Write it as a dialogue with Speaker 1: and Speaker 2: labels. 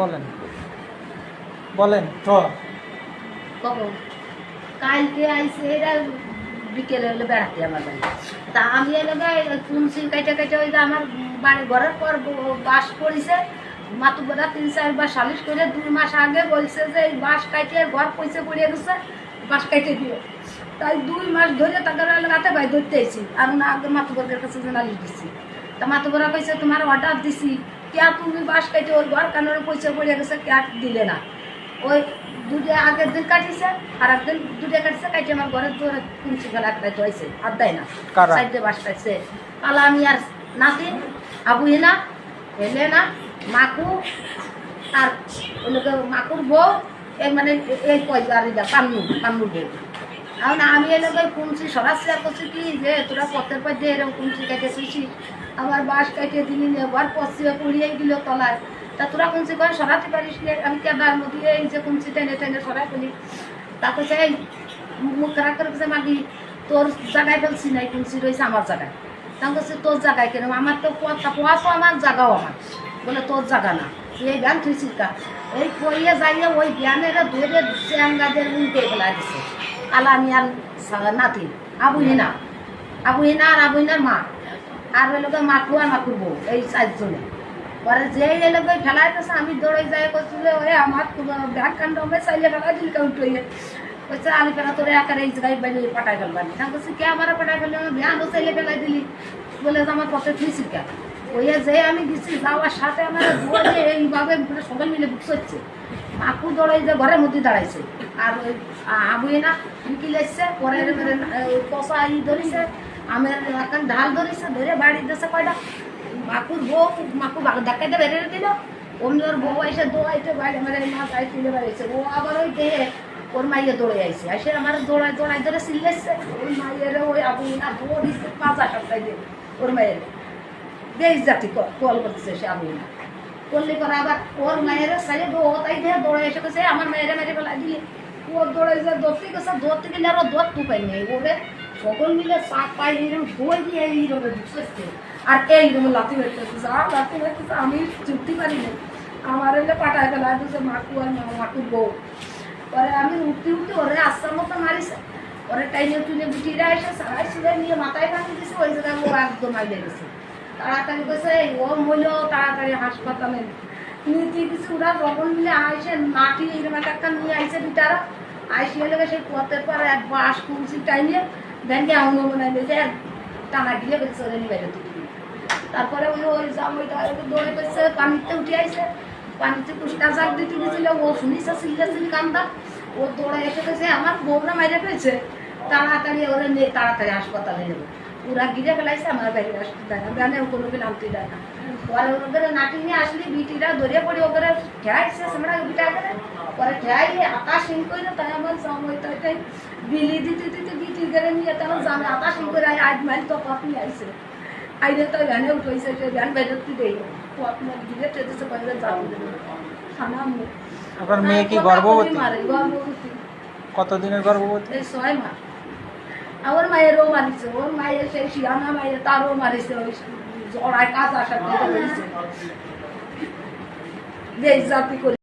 Speaker 1: বলেন। বলেন ট
Speaker 2: কখন কালকে আইসে এরা বিকেলে হলে বেড়াতে আমার বাড়ি। তা আমি এলে তুলসি কাইটে কাইটে ওই আমার বাড়ি ঘরের পর বাস পড়িছে। মাতুবরা তিন চারবার সালিশ করে দুই মাস আগে বলছে যে এই বাস কাইটে ঘর পয়সা পড়িয়ে গেছে বাস কাইটে দিও তাই দুই মাস ধরে তাদের রাতে ভাই ধরতে আইছি। আমি আগে মাতুবরের কাছে যে নালিশ দিছি। তা মাতুবরা কইছে, তোমার অর্ডার দিছি। কে তুমি বাস কাইটে ওই ঘর কানোর পয়সা পড়িয়ে গেছে কে দিলে না। ওই দুটো আগের দিন কাটিছে আর একদিন দুটো কাটিছে কাটি আমার ঘরের দুয়ারে কুঞ্চি ফেলা একটা ধোয়াইছে আর দেয় না। সাইডে বাস কাটছে পালা আমি আর নাতিন আবুহিনা হেলেনা মাকু আর ওগুলোকে মাকুর বউ এই মানে এই পয়সা আর ইদা কান্নু কান্নুর বউ এখন আমি এলাকা কুঞ্চি সরাসরি করছি কি যে তোরা পথের পর দিয়ে এরকম কুঞ্চি কেটে শুইছি আমার বাস কেটে দিলি নেবার পশ্চিমে পুড়িয়ে দিল তলায়। তা তোরা কুঞ্চি করে সরাতে পারিস নে? আমি কেদার মধ্যে এই যে কুঞ্চি টেনে টেনে সরাই ফেলি? সে এই মুখ খারাপ করে গেছে মাগি, তোর জায়গায় ফেলছি নাই কুঞ্চি রয়েছে আমার জায়গায়। তখন বলছে তোর জায়গায় কেন? আমার তো পোয়া পোয়া তো আমার জায়গাও আমার। বলে, তোর জায়গা না, তুই এই ব্যান থুইছিস কা এই কইয়ে যাইয়ে ওই ব্যানের ধরে চ্যাঙ্গাদের উল্টে ফেলা দিছে। সা- নাতি আবুহিনা আবুহিনা আর আবুহিনার মা। আর ওই লোকের মাকু আর মাকুর বউ এই চারজনে। পরে যে এই লোক ফেলাইতেছে আমি দৌড়ে যাই করছি যে ওই আমার ব্যাগ কাণ্ড, আমি চাইলে ফেলাই দিল কেউ উঠে বলছে আমি ফেলা তোরে একার এই জায়গায় বাইরে পাঠাই ফেলবানি তা বলছি কে আমার পাঠাই ফেললি? আমি ব্যানও চাইলে ফেলাই দিলি। বলে, যে আমার পথে থুইছি কে ওই যে আমি গেছি যাওয়ার সাথে আমার দৌড়ে এইভাবে সবাই মিলে বুক করছে মাকু দৌড়াই যে ঘরের মধ্যে দাঁড়াইছে। আর ওই আবুই না বিকিল এসছে পরে ই ধরিছে। আমের এখন ঢাল ধরিছে, ধরে বাড়ি দিয়েছে কয়টা? মাকুর বউ, মাকু ডাকাইতে বেরিয়ে দিল। অমনি ওর বউ এসে দৌড়াইতে বাইরে মেরে মাছ আই তুলে বেড়াইছে ও আবার ওই দেহে ওর মাইয়ে দৌড়ে আইছে। এসে আমার দৌড়াই দৌড়াই ধরে সিলেছে ওই মাইয়ের ওই আবু না দৌড়িছে পাঁচা সপ্তাহে দিয়ে ওর মায়ের দেশ জাতি কল করতেছে সে আবু না। করলে পরে আবার ওর মায়ের সাইডে ও তাই দেহে দৌড়ে এসে গেছে আমার মায়ের মেরে ফেলা দিলি। ও দৌড়ে যে ধরতে গেছে ধরতে গেলে আরও দৌড় তু পাই নেই ওরে সকল মিলে চাপ পাই এরকম দই দিয়ে এইভাবে ঢুকছে আর এইরকম লাথি বেরতেছে আর লাথি বেরতেছে আমি চুক্তি পারি না। আমার এলে পাঠায় ফেলা দিচ্ছে মাকু আর মাকুর বউ। পরে আমি উঠতে উঠতে ওরে আস্তার মতো মারিছে। ওরে টাইনে টুনে বুটিরা এসে সারাই সুরে নিয়ে মাথায় ভাঙি দিছে, ওই জায়গায় ও একদম আইলে গেছে। তাড়াতাড়ি কইছে ও মইল তাড়াতাড়ি হাসপাতালে। নিতে কিছু ওরা যখন মিলে আইসে মাটি এরকম একটা নিয়ে আইসে বিটারা। আইসি এলে সেই পথের পর এক বাস কুলসি টাইনে ব্যাংকে আউনো বানাই যে টানা বেঁচে ওরে নিয়ে বাইরে তুলে তারপরে ওই ওই জাম ওই দৌড়ে পেয়েছে পানিতে উঠে আইসে পানিতে কুষ্টা জাগ দিতে গেছিল ও শুনিছে সিলে সিলি কান্দা ও দৌড়ে এসে আমার বউরা মাইরে পেয়েছে তাড়াতাড়ি ওরে নিয়ে তাড়াতাড়ি হাসপাতালে নেবে পুরা গিরে ফেলাইছে আমার বাইরে আসতে দেয়। না ব্যানে কোনো দিন আনতে দেয় না। পরে ওদের নাটি নিয়ে আসলি বিটিরা ধরে পড়ি ওদের ঠেয়াইছে আমরা বিটা করে পরে ঠেয়াই আকাশ হিং করে তাই আমার সময় তো এটাই বিলি দিতে দিতে বিটি করে নিয়ে তখন জামে আকাশ হিং করে আজ মাইল তো কপি আইছে। আইলে তো উঠেছে সে ভ্যান বাইরে দেই। তো আপনার গিরে টেতেছে বাইরে যাব খানা
Speaker 1: আপনার মেয়ে কি গর্ভবতী?
Speaker 2: ছয় মাস। আমার মায়েরও মারিছে ওর মায়ের সেই শিয়ানা মায়ের তারও মারিছে ওই জড়ায় কাজ আসার কথা দেশ জাতি করে